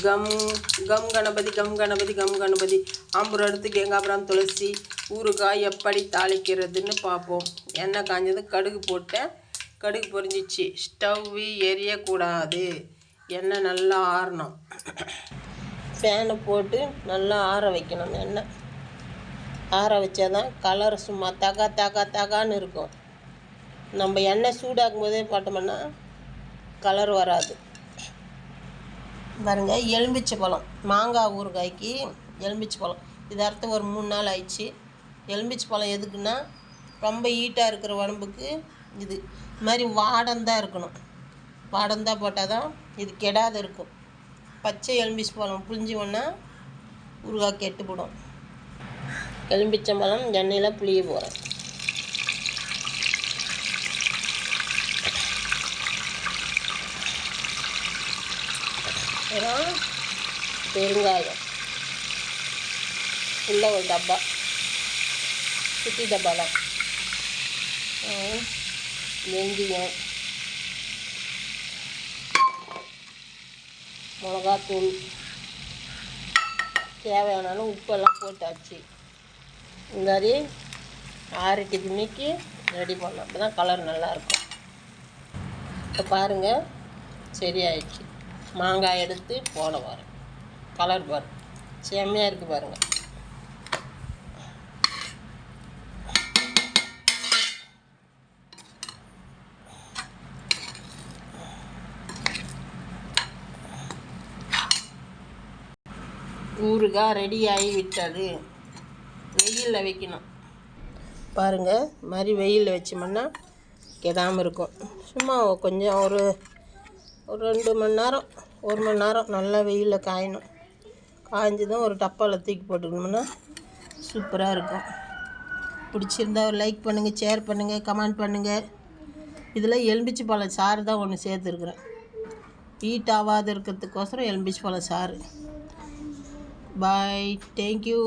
Come கம் கணபதி கம் கணபதி கம் கணபதி. ஆம்பூர் எடுத்து கேங்காபுரம் துளசி ஊறுகாய் எப்படி தாளிக்கிறதுன்னு பார்ப்போம். எண்ணெய் காஞ்சது கடுகு போட்டேன். கடுகு பொரிஞ்சிச்சு. ஸ்டவ்வு எரியக்கூடாது. எண்ணெய் நல்லா ஆறணும். ஃபேனை போட்டு நல்லா ஆற வைக்கணும் எண்ணெய். ஆற வச்சாதான் கலர் சும்மா தகா தகா தகான்னு இருக்கும். நம்ம எண்ணெய் சூடாக்கும் போதே போட்டோம்னா கலர் வராது. பாருங்க எலும்பிச்சை பழம். மாங்காய் ஊறுகாய்க்கு எலும்பிச்சை பழம். இது அறுத்து ஒரு மூணு நாள் ஆயிடுச்சு. எலும்பிச்சை பழம் எதுக்குன்னா ரொம்ப ஹீட்டாக இருக்கிற உடம்புக்கு இது. இது மாதிரி வாடந்தான் இருக்கணும். வாடந்தான் போட்டால் தான் இது கெடாது இருக்கும். பச்சை எலும்பிச்சை பழம் புளிஞ்சோன்னா ஊறுகாய் கெட்டு போடும். எலும்பிச்சம்பழம் எண்ணெயில் புளிய போகிறேன் அப்புறம் பெருங்காயம். உள்ள ஒரு டப்பா. குட்டி டப்பா தான் வெந்தயம். மிளகாத்தூள். தேவையானாலும் உப்பெல்லாம் போட்டாச்சு. இந்த மாதிரி ஆறு மணிக்கு ரெடி பண்ணோம் அப்போ தான் கலர் நல்லாயிருக்கும் இப்போ பாருங்கள் சரியாயிடுச்சு. மாங்காய் எடுத்து போட வாரம் கலர் பாரு. செம்மையாக இருக்குது பாருங்கள் ஊறுகாய் ரெடி ஆகி விட்டது. வெயிலில் வைக்கணும். பாருங்கள் இது மாதிரி வெயிலில் வச்சோம்னா கெடாமல் இருக்கும். சும்மா கொஞ்சம் ஒரு ஒரு ரெண்டு மணி நேரம் ஒரு மணி நேரம் நல்லா வெயிலில் காயணும். காய்ஞ்சதும் ஒரு டப்பாவில் தூக்கி போட்டுக்கணும்னா சூப்பராக இருக்கும். பிடிச்சிருந்தா ஒரு லைக் பண்ணுங்கள் ஷேர் பண்ணுங்கள் கமெண்ட் பண்ணுங்கள் இதில் எலும்பிச்சு பழ சாறு தான் ஒன்று சேர்த்துருக்குறேன். ஹீட் ஆகாது இருக்கிறதுக்கோசரம் எலும்பிச்சு பழ சாறு. Bye thank you